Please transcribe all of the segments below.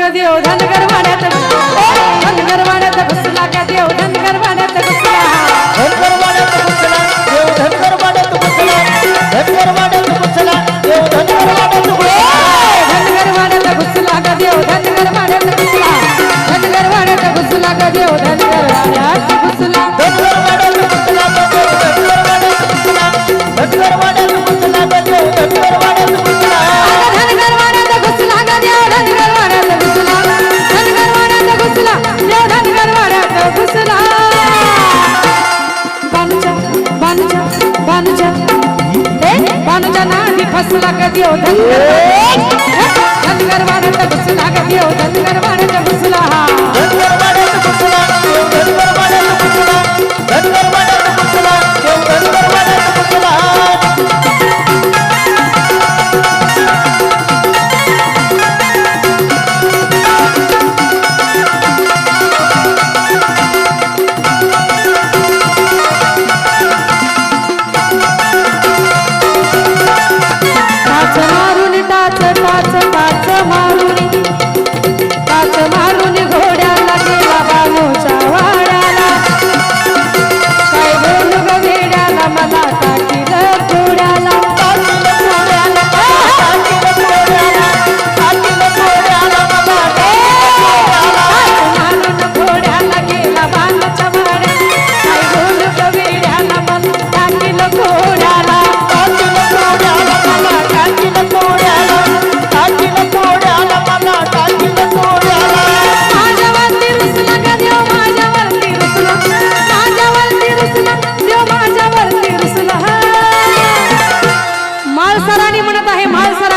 गदी हो धनगर वाड्यात लाग दियो धनगर धनगर वाण तपस लाग दियो धनगर वाण तपस लाहा धनगर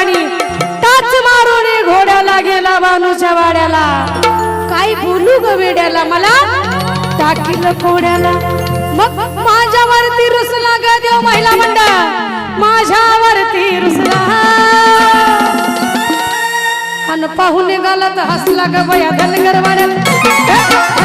ठिकाणी टाच मारून घोड्याला गेला बानूच्या वाड्याला. काय बोलू ग वेड्याला मला? टाकील कोड्याला मग माझ्यावरती रुसला ग देव महिला मंडळ. माझ्यावरती रुसला. अन पाहून गाला तर हसला ग बया धनगर वाड्यात.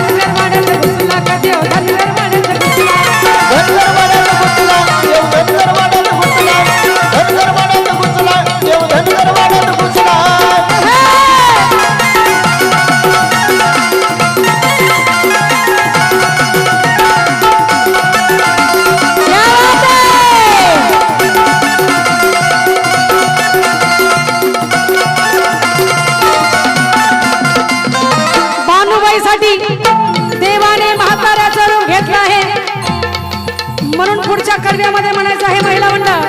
साखर म्हणायचं आहे महिला मंडळ.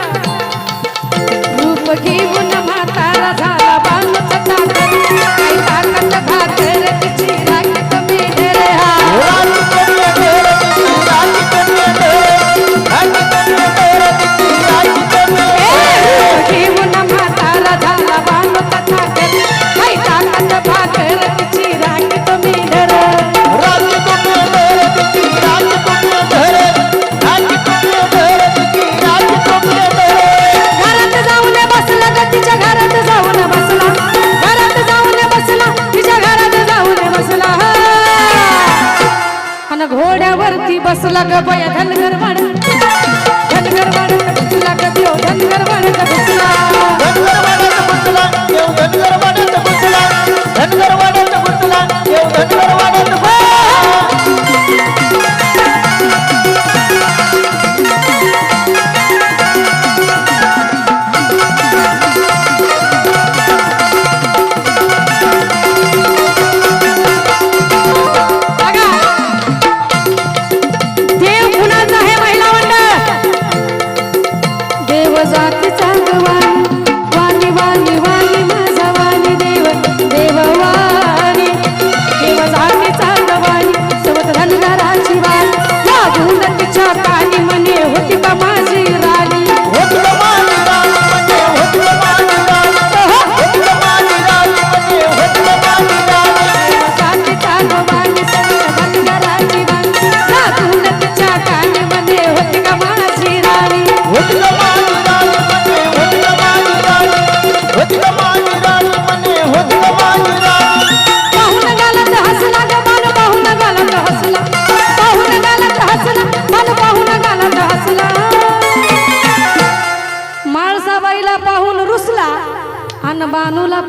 रूप घेऊन बस लग पया धन घर वाड़ा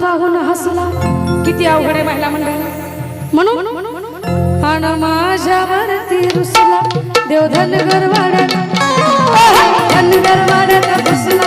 पाहून हसला. किती अवघड आहे महिला मंडळ. म्हणून आण माझ्यावरती रुसला. देवधन वाड्यात धनगर वाड्यात रुसला.